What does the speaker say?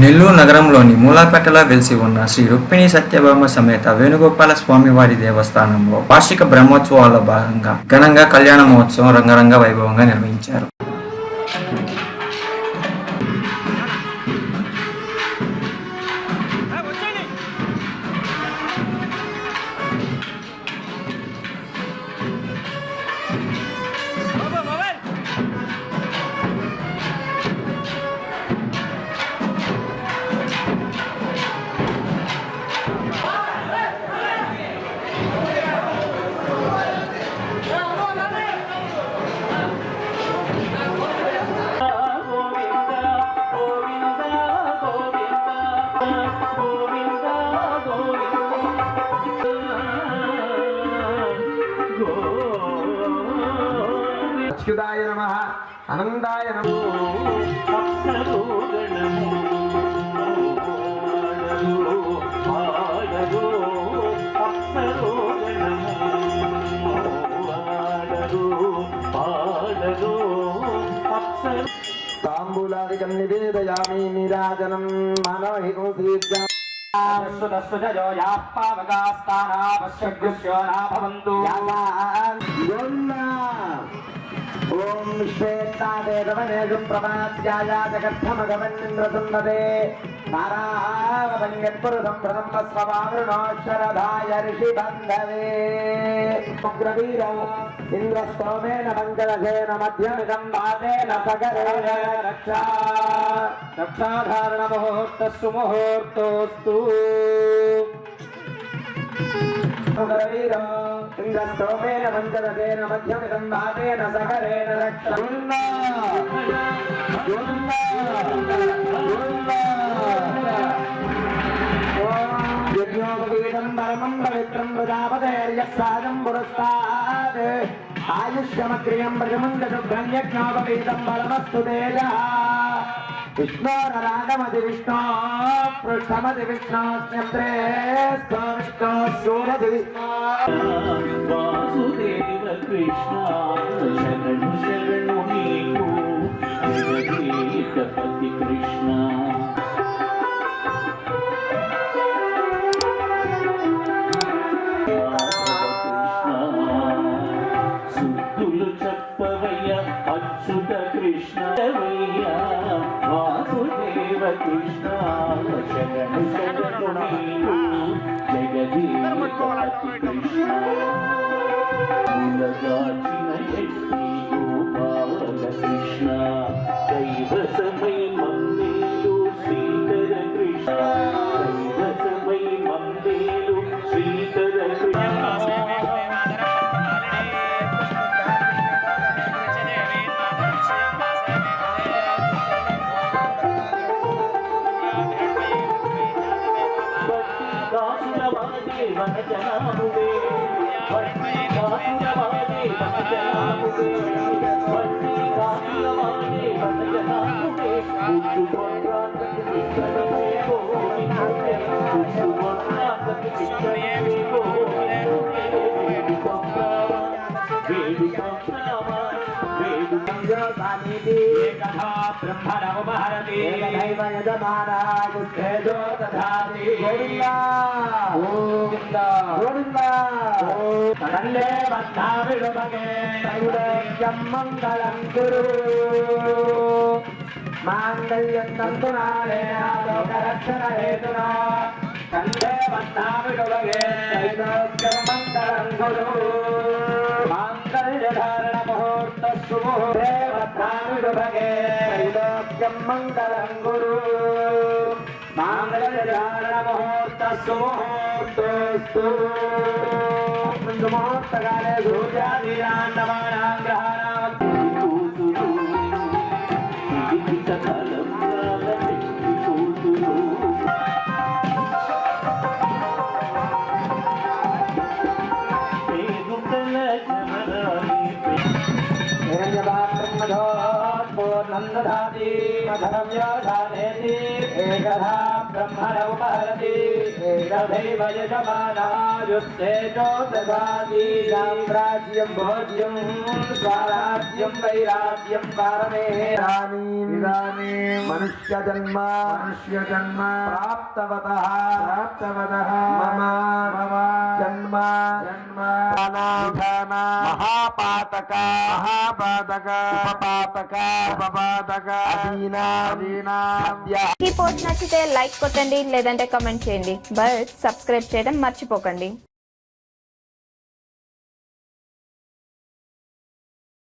నెల్లూరు నగరంలోని మూలాపేటలో వెలిసి ఉన్న శ్రీ రుక్మిణి సత్యభామ సమేత వేణుగోపాల స్వామివారి దేవస్థానంలో వార్షిక బ్రహ్మోత్సవాల్లో భాగంగా ఘనంగా కళ్యాణ మహోత్సవం రంగరంగ వైభవంగా నిర్వహించారు. అచ్యుతాయ నమ. అనందాయ నమ తాంబూలాదికం నివేదయామి నీరాజనం మనోహింసీర్జా ఓం శ్వేతాదేవనేజం ఓం జగద్ధమగమన్నింద్రసున్నదే నారావణ్యత్పురుషం ప్రథమ స్వవామృణోక్షరధాయ ఋషి బంధవే ఉగ్రవీరం ఇంద్రస్తోమేన మంగళసేన మధ్యమిదం వాదేన సగరేణ రక్షా రక్షాధారణ ముహూర్తస్సు ముహూర్తోస్తు. వీరం ఇంద్రస్తోమేన మంజరసేన మధ్యమిదం వాదేన సకరేణ రక్షణ యజ్ఞోపవీతం పరమం పవిత్రం ప్రజాపతేర్యసాదం పురస్తాద్ ఆయుష్యమక్రియం ప్రజమంగశుభ్రం యజ్ఞోపవీతం పరమస్తు తేజ విష్ణోరరాగమతి విష్ణో పృష్ఠమతి విష్ణో జ్ఞప్రే విష్ణో వాసుదేవ కృష్ణ శరణు శరణు నీకు కృష్ణ చెప్పవయ్య అచ్యుత కృష్ణ. వాసుదేవ కృష్ణ శరణు శరణు నీకు జగదీశపతి కృష్ణ వనజనాముదే వట్టి మంగళం కురు మాంగళ్యం తంతునాలేన లోకరక్షణ హేతునా మంగళం కురు మాంగళ్యధారణ ముహూర్త देवतानुभगे त्रैलोक्यं मङ्गलं गुरु। माङ्गलमुहूर्तसुमुहूर्तोऽस्तु मुहूर्तकाले सूर्यादिरान्नमानां గ్రహాణాం నందధాతి మధరవ్యోధానేతి ఏకధా బ్రహ్మణ ఉపహరతి తథైవ యజమానాయుస్తేజో దదాతి సామ్రాజ్యం భోజ్యం స్వరాజ్యం వైరాజ్యం కారమే ఇదానీం మనుష్య జన్మ మనుష్య జన్మ ప్రాప్తవత ప్రాప్తవత. మమ జన్మ మహాపాతక. మహాపాతక. ఉపపాతక. ఉపపాతక. అధీనా. అధీనా. ఈ పోస్ట్ నచ్చితే లైక్ కొట్టండి లేదంటే కామెంట్ చేయండి. బట్ సబ్స్క్రైబ్ చేయడం మర్చిపోకండి.